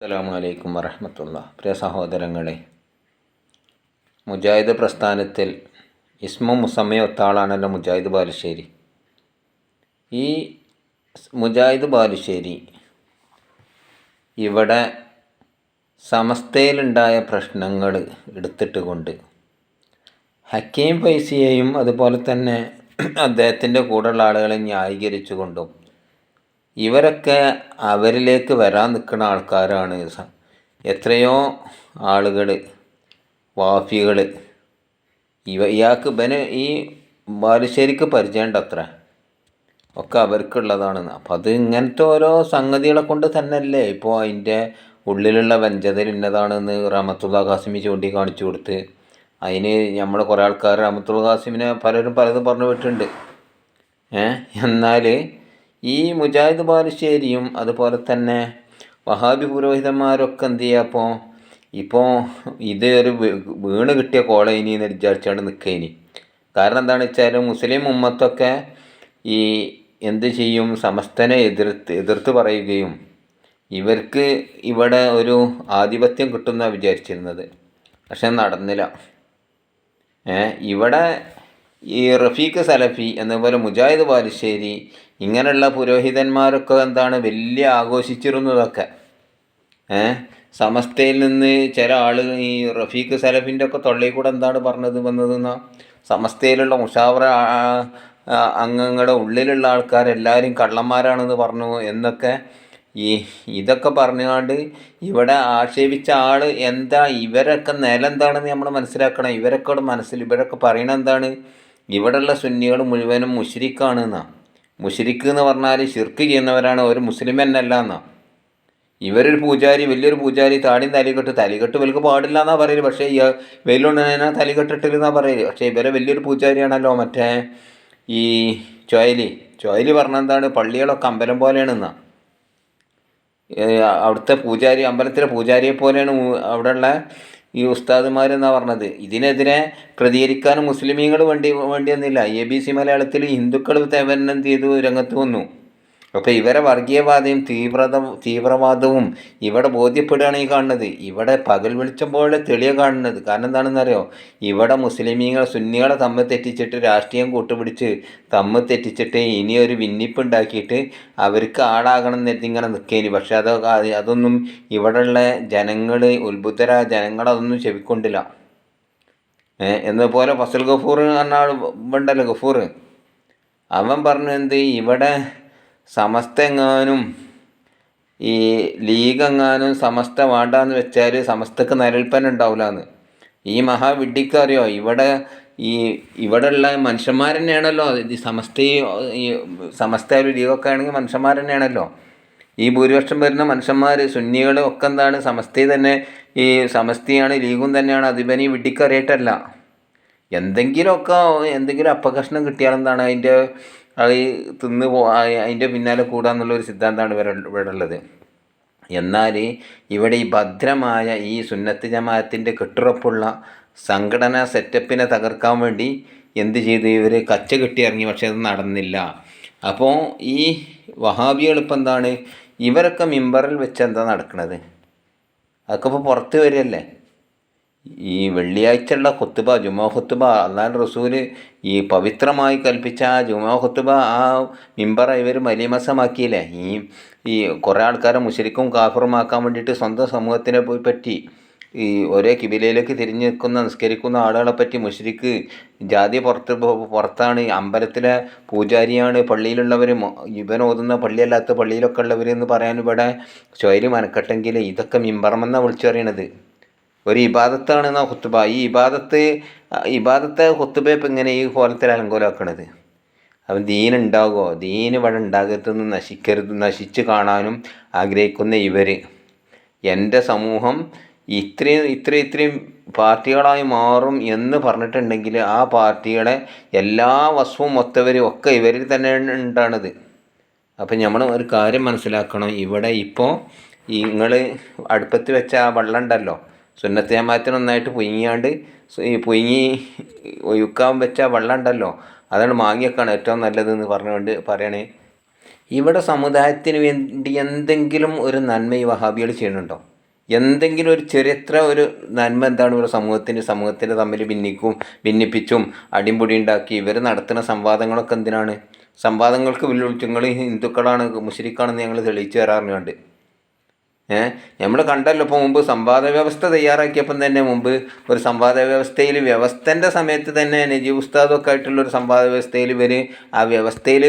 അസ്സലാമു അലൈക്കും വറഹമത്തുള്ള. പ്രിയ സഹോദരങ്ങളെ മുജാഹിദ് പ്രസ്ഥാനത്തിൽ ഇസ്മു മുസമ്മ ഒത്താളാണല്ലോ മുജാഹിദ് ബാലുശ്ശേരി. ഈ മുജാഹിദ് ബാലുശ്ശേരി ഇവിടെ സമസ്തയിലുണ്ടായ പ്രശ്നങ്ങൾ എടുത്തിട്ട് കൊണ്ട് ഹക്കീം ഫൈസിയെയും അതുപോലെ തന്നെ അദ്ദേഹത്തിന്റെ കൂടെയുള്ള ആളുകളെ ന്യായീകരിച്ചുകൊണ്ടും ഇവരൊക്കെ അവരിലേക്ക് വരാൻ നിൽക്കുന്ന ആൾക്കാരാണ് എത്രയോ ആളുകൾ വാഫികൾ ഇവ ഇയാൾക്ക് ബന ഈ ബാലുശ്ശേരിക്ക് പരിചയമുണ്ട് അത്ര. ഒക്കെ അവർക്കുള്ളതാണ് അപ്പം അത് ഇങ്ങനത്തെ ഓരോ സംഗതികളെ കൊണ്ട് തന്നെയല്ലേ ഇപ്പോൾ അതിന്റെ ഉള്ളിലുള്ള വഞ്ചതയിൽ ഇന്നതാണെന്ന് റഹമത്തുള്ള ഖാസിമി ചൂണ്ടിക്കാണിച്ചു കൊടുത്ത്. അതിന് നമ്മൾ കുറേ ആൾക്കാർ റഹമത്തുള്ള ഖാസിമിനെ പലരും പലതും പറഞ്ഞു വിട്ടിട്ടുണ്ട്. ഏ എന്നാൽ ഈ മുജാഹിദ് ബാലുശ്ശേരിയും അതുപോലെ തന്നെ വഹാബി പുരോഹിതന്മാരൊക്കെ എന്ത് ചെയ്യുക അപ്പോൾ ഇപ്പോൾ ഇത് ഒരു വീണ് കിട്ടിയ കോളേനി എന്ന് വിചാരിച്ചാണ് നിൽക്കേനി കാരണം എന്താണെന്ന് വെച്ചാൽ മുസ്ലിം ഉമ്മത്തൊക്കെ ഈ എന്ത് ചെയ്യും? സമസ്തനെ എതിർത്ത് എതിർത്ത് പറയുകയും ഇവർക്ക് ഇവിടെ ഒരു ആധിപത്യം കിട്ടുമെന്നാണ് വിചാരിച്ചിരുന്നത്. പക്ഷെ നടന്നില്ല. ഇവിടെ ഈ റഫീഖ് സലഫി എന്നപോലെ മുജാഹിദ് ബാലുശ്ശേരി ഇങ്ങനെയുള്ള പുരോഹിതന്മാരൊക്കെ എന്താണ് വലിയ ആഘോഷിച്ചിരുന്നതൊക്കെ. സമസ്തയിൽ നിന്ന് ചില ആളുകൾ ഈ റഫീഖ് സലഫിന്റെ ഒക്കെ തൊള്ളയിൽ കൂടെ എന്താണ് പറഞ്ഞത് വന്നതെന്നാ സമസ്തയിലുള്ള മുഷാവറ അംഗങ്ങളുടെ ഉള്ളിലുള്ള ആൾക്കാരെല്ലാവരും കള്ളന്മാരാണെന്ന് പറഞ്ഞു എന്നൊക്കെ ഈ ഇതൊക്കെ പറഞ്ഞുകൊണ്ട് ഇവിടെ ആക്ഷേപിച്ച ആൾ എന്താ? ഇവരൊക്കെ നില എന്താണെന്ന് നമ്മൾ മനസ്സിലാക്കണം. ഇവരൊക്കെ മനസ്സിൽ ഇവരൊക്കെ പറയണെന്താണ് ഇവിടെയുള്ള സുന്നികൾ മുഴുവനും മുഷിരിക്കാണ് എന്നാ. മുഷിരിക്ക് എന്ന് പറഞ്ഞാൽ ഷിർക്ക് ചെയ്യുന്നവരാണ് ഒരു മുസ്ലിം എന്നല്ല എന്നാ. ഇവരൊരു പൂജാരി വലിയൊരു പൂജാരി താടിയും തലികെട്ട് തലികെട്ട് വലിക്ക് പാടില്ല എന്നാ പറയൽ. പക്ഷേ വെയിലുണ്ടെന്നാ തലികെട്ടിട്ടില്ലെന്നാ പറയൽ. പക്ഷേ ഇവരെ വലിയൊരു പൂജാരിയാണല്ലോ മറ്റേ ഈ ചൊയലി. പറഞ്ഞ എന്താണ്? പള്ളികളൊക്കെ അമ്പലം പോലെയാണെന്നാ അവിടുത്തെ പൂജാരി അമ്പലത്തിലെ പൂജാരിയെ പോലെയാണ് അവിടെയുള്ള ഈ ഉസ്താദുമാരെന്നാണ് പറഞ്ഞത്? ഇതിനെതിരെ പ്രതികരിക്കാനും മുസ്ലിമീങ്ങൾ വേണ്ടി വേണ്ടിയെന്നില്ല എ ബി സി മലയാളത്തിൽ ഹിന്ദുക്കൾ തേവനം ചെയ്തു രംഗത്ത് വന്നു. അപ്പോൾ ഇവരെ വർഗീയവാദയും തീവ്രത തീവ്രവാദവും ഇവിടെ ബോധ്യപ്പെടുകയാണ് ഈ കാണുന്നത്. ഇവിടെ പകൽ വെളിച്ചം പോലെ തെളിയ കാണുന്നത്. കാരണം എന്താണെന്നറിയോ? ഇവിടെ മുസ്ലിമീങ്ങൾ സുന്നികളെ തമ്മിൽ തെറ്റിച്ചിട്ട് രാഷ്ട്രീയം കൂട്ടുപിടിച്ച് തമ്മിൽ തെറ്റിച്ചിട്ട് ഇനി ഒരു വിന്നിപ്പ് ഉണ്ടാക്കിയിട്ട് അവർക്ക് ആളാകണം എന്നിട്ട് ഇങ്ങനെ നിൽക്കേനി പക്ഷെ അത് അതൊന്നും ഇവിടെയുള്ള ജനങ്ങൾ ഉത്ബുദ്ധരായ ജനങ്ങളതൊന്നും ചെവിക്കൊണ്ടില്ല. എന്നപോലെ ഫസൽ ഗഫൂർ എന്ന ആൾ ഉണ്ടല്ലോ ഗഫൂർ. അവൻ പറഞ്ഞു എന്ത്? ഇവിടെ സമസ്ത എങ്ങാനും ഈ ലീഗ് എങ്ങാനും സമസ്ത വേണ്ടാന്ന് വെച്ചാൽ സമസ്തക്ക് നിലനിൽപ്പന ഉണ്ടാവില്ലാന്ന് ഈ മഹാവിഡ്ഢിക്കറിയോ ഇവിടെ ഈ ഇവിടെയുള്ള മനുഷ്യന്മാർ തന്നെയാണല്ലോ ഈ സമസ്ത ഈ സമസ്ത ഒരു ലീഗൊക്കെ ആണെങ്കിൽ മനുഷ്യന്മാർ തന്നെയാണല്ലോ ഈ ഭൂരിപക്ഷം വരുന്ന മനുഷ്യന്മാർ സുന്നികൾ ഒക്കെ എന്താണ് സമസ്തയിൽ തന്നെ ഈ സമസ്തയാണ് ലീഗും തന്നെയാണ്. അതിപനി വിഡ്ഢിക്കറിയിട്ടല്ല എന്തെങ്കിലുമൊക്കെ എന്തെങ്കിലും അപകർഷണം കിട്ടിയാലെന്താണ് അതിന്റെ അത് തിന്ന് പോ അതിന്റെ പിന്നാലെ കൂടാന്നുള്ളൊരു സിദ്ധാന്തമാണ് ഇവരെ ഇവിടെ ഉള്ളത് എന്നാൽ ഇവിടെ ഈ ഭദ്രമായ ഈ സുന്നത്ത് ജമാഅത്തിന്റെ കെട്ടുറപ്പുള്ള സംഘടനാ സെറ്റപ്പിനെ തകർക്കാൻ വേണ്ടി എന്ത് ചെയ്തു? ഇവർ കച്ച കെട്ടി ഇറങ്ങി പക്ഷേ അത് നടന്നില്ല. അപ്പോൾ ഈ വഹാബികൾ ഇപ്പം എന്താണ്? ഇവരൊക്കെ മിമ്പറിൽ വെച്ച് എന്താ നടക്കുന്നത് അതൊക്കെ ഇപ്പോൾ പുറത്ത് വരികയല്ലേ? ഈ വെള്ളിയാഴ്ചയുള്ള ഹുത്തുബ ജുമാ ഹുത്തുബ അള്ളാൻ റസൂൽ ഈ പവിത്രമായി കൽപ്പിച്ച ആ ജുമാ ഹുത്തുബ ആ മിമ്പറ ഇവർ മലിമസമാക്കിയില്ലേ ഈ ഈ കുറേ ആൾക്കാരെ മുശരിക്കും കാഫറുമാക്കാൻ വേണ്ടിയിട്ട് സ്വന്തം സമൂഹത്തിനെ പോയി പറ്റി ഈ ഒരേ കിബിലയിലേക്ക് തിരിഞ്ഞ് നിൽക്കുന്ന നിസ്കരിക്കുന്ന ആളുകളെ പറ്റി മുഷരിക്ക് ജാതി പുറത്ത് പുറത്താണ് അമ്പലത്തിലെ പൂജാരിയാണ് പള്ളിയിലുള്ളവർ ഇവൻ ഓതുന്ന പള്ളിയല്ലാത്ത പള്ളിയിലൊക്കെ ഉള്ളവർ എന്ന് പറയാൻ ഇവിടെ ചൊയൽ മനക്കെട്ടെങ്കിൽ ഇതൊക്കെ മിമ്പറമെന്നാണ് വിളിച്ചു പറയണത്. ഒരു ഇബാദത്താണ് എന്നാ ഹുത്തുബ ഈ ഇബാദത്ത് ഇബാദത്തെ ഹുത്തുബ ഇപ്പം ഇങ്ങനെ ഈ കോലത്തിൽ അലങ്കോലാക്കണത്? അവൻ ദീൻ ഉണ്ടാകുമോ ദീൻ ഇവിടെ ഉണ്ടാകരുതെന്ന് നശിക്കരുത് നശിച്ച് കാണാനും ആഗ്രഹിക്കുന്ന ഇവർ എന്റെ സമൂഹം ഇത്രയും ഇത്രയും ഇത്രയും പാർട്ടികളായി മാറും എന്ന് പറഞ്ഞിട്ടുണ്ടെങ്കിൽ ആ പാർട്ടികളെ എല്ലാ വസ്തുവും മൊത്തവരും ഒക്കെ ഇവരിൽ തന്നെ ഉണ്ടാണത്. അപ്പം നമ്മൾ ഒരു കാര്യം മനസ്സിലാക്കണം. ഇവിടെ ഇപ്പോൾ നിങ്ങൾ അടുപ്പത്ത് വെച്ച ആ വെള്ളം ഉണ്ടല്ലോ. സുന്നത്ത് ജമാഅത്തിന് സു- ഈ പൊങ്ങി ഒഴുക്കാൻ വെച്ച വെള്ളം ഉണ്ടല്ലോ അതാണ് മാങ്ങിയൊക്കെയാണ് ഏറ്റവും നല്ലതെന്ന് പറഞ്ഞുകൊണ്ട് പറയണേ. ഇവിടെ സമുദായത്തിന് വേണ്ടി എന്തെങ്കിലും ഒരു നന്മ ഈ വഹാബികൾ ചെയ്യുന്നുണ്ടോ? എന്തെങ്കിലും ഒരു ചരിത്ര ഒരു നന്മ എന്താണ് ഇവിടെ സമൂഹത്തിന്? സമൂഹത്തിന് തമ്മിൽ ഭിന്നിക്കും ഭിന്നിപ്പിച്ചും അടിമ്പൊടി ഉണ്ടാക്കി ഇവർ നടത്തുന്ന സംവാദങ്ങളൊക്കെ എന്തിനാണ്? സംവാദങ്ങൾക്ക് വെല്ലുവിളിച്ചു നിങ്ങൾ ഹിന്ദുക്കളാണ് മുസ്ലിക്കാണെന്ന് ഞങ്ങൾ തെളിയിച്ചു തരാറുണ്ട് ഏഹ് നമ്മൾ കണ്ടല്ലോ ഇപ്പോൾ മുമ്പ് സംവാദ വ്യവസ്ഥ തയ്യാറാക്കിയപ്പം തന്നെ മുമ്പ് ഒരു സംവാദ വ്യവസ്ഥയിൽ വ്യവസ്ഥന്റെ സമയത്ത് തന്നെ നജീബ് ഉസ്താദൊക്കെ ആയിട്ടുള്ള ഒരു സംവാദ വ്യവസ്ഥയിൽ ഇവർ ആ വ്യവസ്ഥയിൽ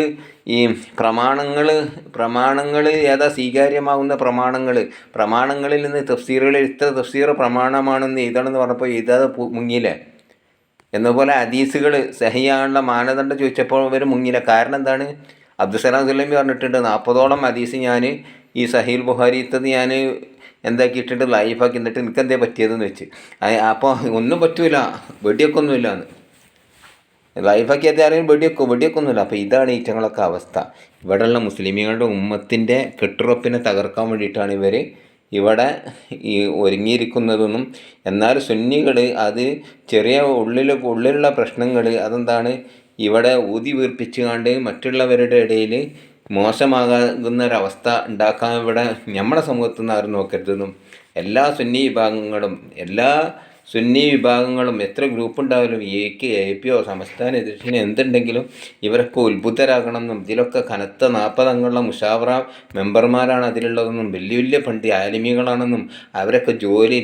ഈ പ്രമാണങ്ങൾ പ്രമാണങ്ങൾ ഏതാ സ്വീകാര്യമാകുന്ന പ്രമാണങ്ങൾ പ്രമാണങ്ങളിൽ നിന്ന് തഫ്സീറുകൾ ഇത്ര തഫ്സീർ പ്രമാണമാണെന്ന് എഴുതണമെന്ന് പറഞ്ഞപ്പോൾ എഴുതാതെ മുങ്ങിയില്ലേ? എന്നപോലെ ഹദീസുകൾ സഹിയാനുള്ള മാനദണ്ഡം ചോദിച്ചപ്പോൾ ഇവർ മുങ്ങിയില്ല? കാരണം എന്താണ്? അബ്ദുസലാം സുലൈമി പറഞ്ഞിട്ടുണ്ട് നാൽപ്പതോളം ഹദീസ് ഞാൻ ഈ സഹീൽ ബുഹാരി ഇത്തത് ഞാൻ എന്താക്കിയിട്ടുണ്ട്? ലൈഫാക്കി എന്നിട്ട് എനിക്ക് എന്തേ പറ്റിയതെന്ന് വെച്ച്. അപ്പോൾ ഒന്നും പറ്റൂല. വെടിയൊക്കെ ഒന്നുമില്ല എന്ന് ലൈഫാക്കിയത് ആരെങ്കിലും വെടിയൊക്കെ വെടിയൊക്കെ ഒന്നുമില്ല. അപ്പോൾ ഇതാണ് ഈറ്റങ്ങളൊക്കെ അവസ്ഥ. ഇവിടെയുള്ള മുസ്ലിമീങ്ങളുടെ ഉമ്മത്തിന്റെ കെട്ടുറപ്പിനെ തകർക്കാൻ വേണ്ടിയിട്ടാണ് ഇവർ ഇവിടെ ഈ ഒരുങ്ങിയിരിക്കുന്നതെന്നും എന്നാൽ സുന്നികൾ അത് ചെറിയ ഉള്ളിൽ ഉള്ളിലുള്ള പ്രശ്നങ്ങൾ അതെന്താണ്? ഇവിടെ ഊതി വീർപ്പിച്ചുകൊണ്ട് മറ്റുള്ളവരുടെ ഇടയിൽ മോശമാകുന്ന ഒരവസ്ഥ ഉണ്ടാക്കാൻ ഇവിടെ നമ്മുടെ സമൂഹത്തിൽ നിന്ന് ആരും നോക്കരുതെന്നും എല്ലാ സുന്നി വിഭാഗങ്ങളും എല്ലാ സുന്നി വിഭാഗങ്ങളും എത്ര ഗ്രൂപ്പ് ഉണ്ടായാലും എ കെ എ പിയോ സംസ്ഥാന എതിർച്ചിന് എന്തുണ്ടെങ്കിലും ഇവരൊക്കെ ഉത്ഭുതരാകണമെന്നും ഇതിലൊക്കെ കനത്ത നാൽപ്പതങ്ങളുള്ള മുഷാവറ മെമ്പർമാരാണ് അതിലുള്ളതെന്നും വലിയ വലിയ പണ്ഡി ആലിമികളാണെന്നും അവരൊക്കെ ജോലി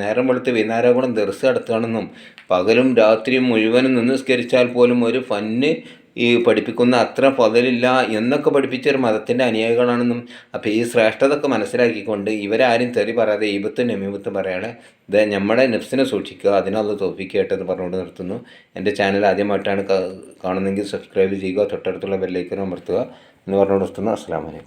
നേരം വെളുത്ത് വൈകുന്നേരം ദർസ് നടത്തുകയാണെന്നും പകലും രാത്രിയും മുഴുവനും നിസ്കരിച്ചാൽ പോലും ഒരു ഫന്ന് ഈ പഠിപ്പിക്കുന്ന അത്ര പതിലില്ല എന്നൊക്കെ പഠിപ്പിച്ച ഒരു മതത്തിന്റെ അനുയായികളാണെന്നും അപ്പോൾ ഈ ശ്രേഷ്ഠതൊക്കെ മനസ്സിലാക്കിക്കൊണ്ട് ഇവരാരും തെറി പറയാതെ ഈപത്തും നമീപത്തും പറയാതെ ഇത് നമ്മുടെ നെഫ്സിനെ സൂക്ഷിക്കുക അതിനുള്ള തോപ്പിക്കേട്ടത് പറഞ്ഞുകൊണ്ട് നിർത്തുന്നു. എന്റെ ചാനൽ ആദ്യമായിട്ടാണ് കാണുന്നതെങ്കിൽ സബ്സ്ക്രൈബ് ചെയ്യുക തൊട്ടടുത്തുള്ള ബെല്ലൈക്കനും അമർത്തുക എന്ന് പറഞ്ഞുകൊണ്ട് നിർത്തുന്നു. അസ്സാം വലൈക്കും